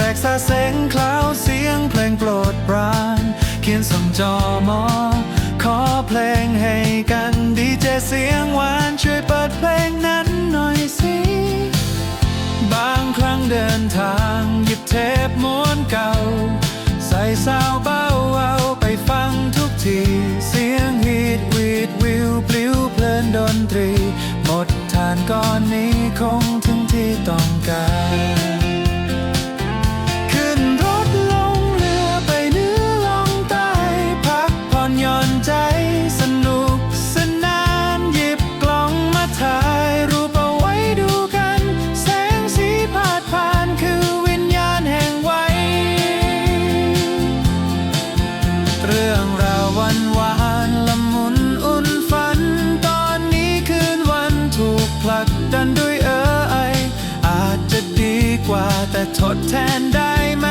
คลื่นแสกซาเสงคลาวเสียงเพลงโปรดปรานเขียนส่งจอมอขอเพลงให้กันดีเจเสียง ใจสนุกสนานหยิบกล้องมาถ่ายรูปเอาไว้ดูกัน แสงสีพาดผ่านคือวิญญาณแห่งไว้เรื่องราววันวานละมุนอุ่นฝัน ตอนนี้คืนวันถูกผลักดันด้วยเออไออาจจะดีกว่าแต่ทดแทนได้ไหม